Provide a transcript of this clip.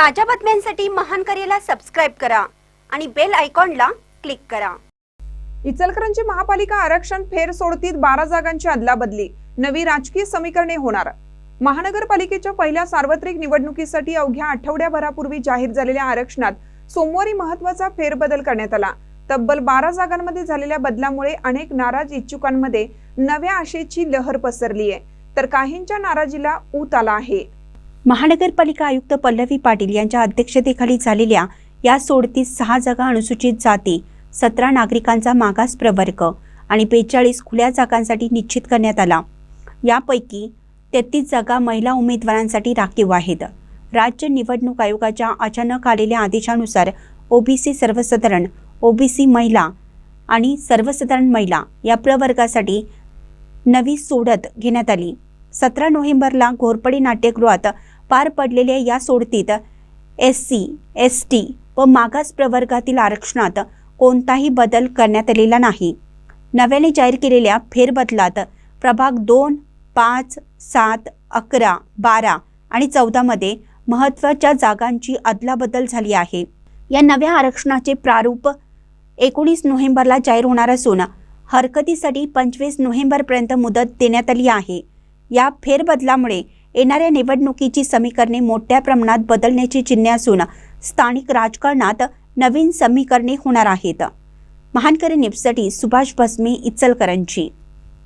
ताज्या बातम्यांसाठी महान करेला सबस्क्राईब करा आणि बेल आयकॉनला क्लिक करा. इचलकरंजी महापालिका आरक्षण फेर सोडतीत बारा जागांची अदलाबदली. नवी राजकीय समीकरणे होणार. महानगरपालिकेच्या पहिल्या सार्वत्रिक निवडणुकीसाठी अवघ्या आठवड्याभरापूर्वी जाहीर झालेल्या आरक्षणात सोमवारी महत्त्वाचा फेरबदल करण्यात आला. तब्बल बारा जागांमध्ये झालेल्या बदलामुळे अनेक नाराज इच्छुकांमध्ये नव्या आशेची लहर पसरली आहे तर काहींच्या नाराजीला ऊत आला आहे. महानगरपालिका आयुक्त पल्लवी पाटील यांच्या अध्यक्षतेखाली झालेल्या या सोडतीत सहा जागा अनुसूचित जाती सतरा नागरिकांचा मागास प्रवर्ग आणि बेचाळीस खुल्या जागांसाठी निश्चित करण्यात आला. यापैकी तेहतीस जागा महिला उमेदवारांसाठी राखीव आहेत. राज्य निवडणूक आयोगाच्या अचानक आलेल्या आदेशानुसार ओबीसी सर्वसाधारण ओबीसी महिला आणि सर्वसाधारण महिला या प्रवर्गासाठी नवी सोडत घेण्यात आली. सतरा नोव्हेंबरला घोरपडी नाट्यगृहात पार पडलेल्या या सोडतीत एस सी एस टी व मागास प्रवर्गातील आरक्षणात कोणताही बदल करण्यात आलेला नाही. नव्याने जाहीर केलेल्या फेरबदलात प्रभाग दोन पाच सात अकरा बारा आणि चौदामध्ये महत्त्वाच्या जागांची अदलाबदल झाली आहे. या नव्या आरक्षणाचे प्रारूप एकोणीस नोव्हेंबरला जाहीर होणार असून हरकतीसाठी पंचवीस नोव्हेंबरपर्यंत मुदत देण्यात आली आहे. या फेरबदलामुळे येणाऱ्या निवडणुकीची समीकरणे मोठ्या प्रमाणात बदलण्याची चिन्हे असून स्थानिक राजकारणात नवीन समीकरणे होणार आहेत. महानकरी न्यूजसाठी सुभाष भस्मे इचलकरंजी.